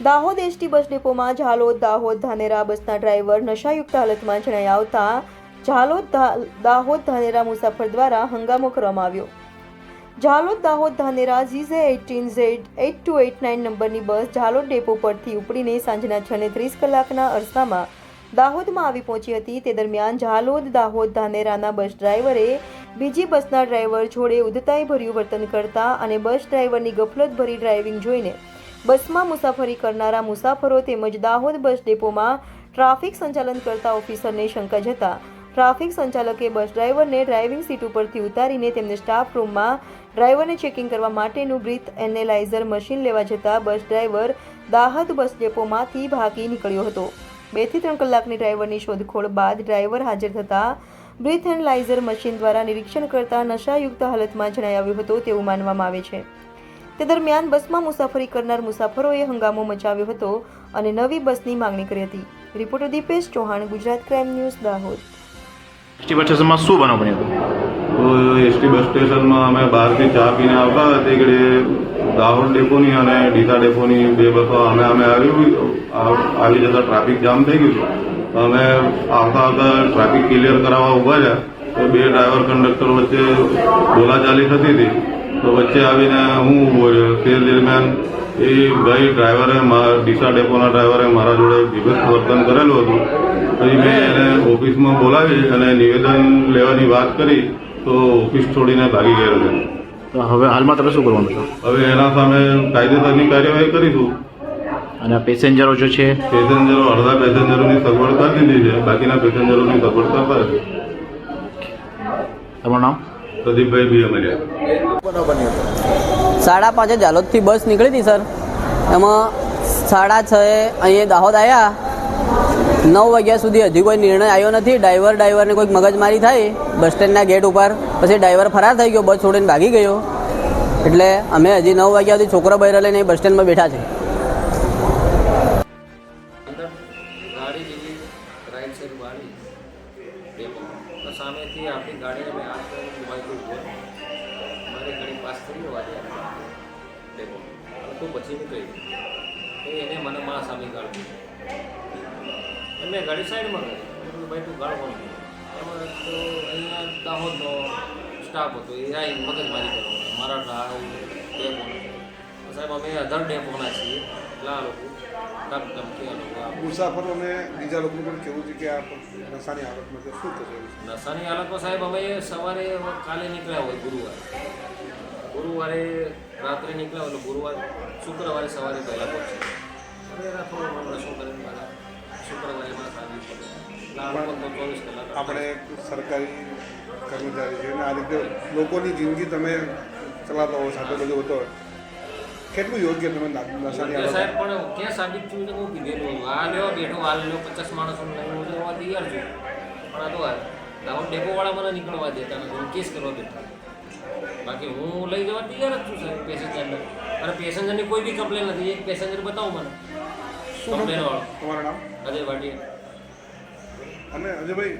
Dahod ST bus ડેપોમાં ઝાલોદ, દાહોદ, ધાનેરા બસના driver નશાયુક્ત હાલતમાં જણાઈ આવતા ઝાલોદ દાહોદ, ધાનેરા મુસાફર દ્વારા હંગામો કરવામાં આવ્યો. Jhalod, Dahod, Dhanera GJ eighteen, Z eight two eight nine નંબરની બસ ઝાલોદ ડેપો પરથી ઉપડીને સાંજના છ ને ત્રીસ કલાકના અરસામાં દાહોદમાં આવી પહોંચી હતી. તે દરમિયાન ઝાલોદ, દાહોદ, ધાનેરાના બસ ડ્રાઈવરે બીજી બસના ડ્રાઈવર જોડે ઉદ્ધતાઈ ભર્યું વર્તન કરતા અને બસ ડ્રાઈવરની ગફલત ભરી ડ્રાઇવિંગ જોઈને બસમાં મુસાફરી કરનારા મુસાફરો તેમજ દાહોદ બસ ડેપોમાં ટ્રાફિક સંચાલન કરતા ઓફિસરને શંકા જતા. ટ્રાફિક સંચાલકે બસ ડ્રાઈવરને ડ્રાઇવિંગ સીટ ઉપરથી ઉતારીને તેમને સ્ટાફ રૂમમાં ડ્રાઈવરને ચેકિંગ કરવા માટેનું બ્રીથ એનેલાઇઝર મશીન લેવા જતાં બસ ડ્રાઈવર દાહોદ બસ ડેપોમાંથી ભાગી નીકળ્યો હતો. બેથી ત્રણ કલાકની ડ્રાઈવરની શોધખોળ બાદ ડ્રાઈવર હાજર થતાં બ્રીથ એનાલાઇઝર મશીન દ્વારા નિરીક્ષણ કરતા નશાયુક્ત હાલતમાં હતું હતો તેવું માનવામાં આવે છે. તે દરમિયાન બસમાં મુસાફરી કરનાર મુસાફરોએ હંગામો મચાવ્યો હતો અને નવી બસની માંગણી કરી હતી. Reporter Dipesh Chauhan Gujarat crime news Dahod. ST bus સ્ટેશનમાં શું બનાવ બન્યો હતો? તો એસટી બસ સ્ટેશનમાં અમે બહારથી ચા પીને આવતા હતા તે ઘડી દાહોદ ડેપોની અને ડીસા ડેપોની બે બસો અમે અમે આવી આવી જતા ટ્રાફિક જામ થઈ ગયું તો અમે આવતા આવતા ટ્રાફિક ક્લિયર કરાવવા ઊભા રહ્યા. તો બે ડ્રાઈવર કંડક્ટર વચ્ચે બોલાચાલી થતી હતી. તો વચ્ચે આવીને હું ઊભો રહ્યો. તે દરમિયાન એ ભાઈ ડ્રાઈવરે ડીસા ડેપોના ડ્રાઈવરે મારા જોડે વિભત્સ વર્તન કરેલું હતું. પછી મેં એને ઓફિસમાં બોલાવી અને નિવેદન લેવાની વાત કરી તો ઓફિસ છોડીને ભાગી ગયેલો છે. તો હવે હાલમાં તમે શું કરવાનું છો? હવે એના સામે કાયદેસરની કાર્યવાહી કરીશું. અને પેસેન્જરો જે છે? પેસેન્જરો અડધા પેસેન્જરોની સગવડ કરી દીધી છે. બાકીના પેસેન્જરોની સગવડ કરતા છે તમારું નામ? પ્રદીપભાઈ બી અમરિયા સાડા પાંચે જાલોદથી બસ નીકળી હતી સર. એમાં સાડા છ એ અહીંયા દાહોદ આવ્યા નવ વાગ્યા સુધી હજી કોઈ નિર્ણય આવ્યો નથી. ડ્રાઈવર ડ્રાઈવરને કોઈક મગજમારી થઈ. બસ સ્ટેન્ડના ગેટ ઉપર પછી ડ્રાઈવર ફરાર થઈ ગયો બસ છોડીને ભાગી ગયો. એટલે અમે હજી નવ વાગ્યા સુધી છોકરો બહેરા લઈને બસ સ્ટેન્ડમાં બેઠા છે. ગાડી રાઈટ સાઈડ વાળી ડેપો તો સામેથી આપણી ગાડીને મેં હાથ કરી પર ઊભો મારી ગાડી પાસ થઈ જવા દે ડેપો અને તું પછી નીકળી તો એને મને માં સામે ગાળ દીધી મેં ગાડી સાઈડમાં કરી ભાઈ, તું ગાળ પણ એમાં તો અહીંયા દાહોદનો સ્ટાફ હતો. એ આવીને મગજમારી કરવાનો. મારા ડેપો સાહેબ, અમે અધર ડેપોના છીએ. એટલે આ લોકો મુસાફરોને બીજા લોકો પણ કેવું છે કે આ નશાની હાલતમાં છે. શું થશે? નશાની હાલતમાં સાહેબ અમે સવારે કાલે નીકળ્યા હોય ગુરુવારે. ગુરુવારે રાત્રે નીકળ્યા હોય એટલે ગુરુવાર શુક્રવારે સવારે પહેલાં પહોંચે હવે એના થોડો નશો કરીને પાછા શુક્રવારે તો આપણે સરકારી કર્મચારી છે અને આ રીતે લોકોની જિંદગી તમે ચલાવતા હો સાથે બધું હોતો હોય. કેટલું યોગ્ય તમે નશાની સાહેબ પણ ક્યાં સાબિત થયું છે બહુ કીધેલું આ લ્યો બેઠો હાલ લેવો પચાસ માણસો હું જવા તૈયાર છું. પણ આ તો આ દાહોદ ડેપોવાળા મને નીકળવા દેતા નથી કેસ કરવા બેઠા બાકી હું લઈ જવા તૈયાર જ છું સાહેબ પેસેન્જરને અને પેસેન્જરની કોઈ બી કમ્પ્લેન નથી. એક પેસેન્જર બતાવો મને. કમ્પ્લેન વાળો. તમારું નામ? અજય ભાટિયા અને અજયભાઈ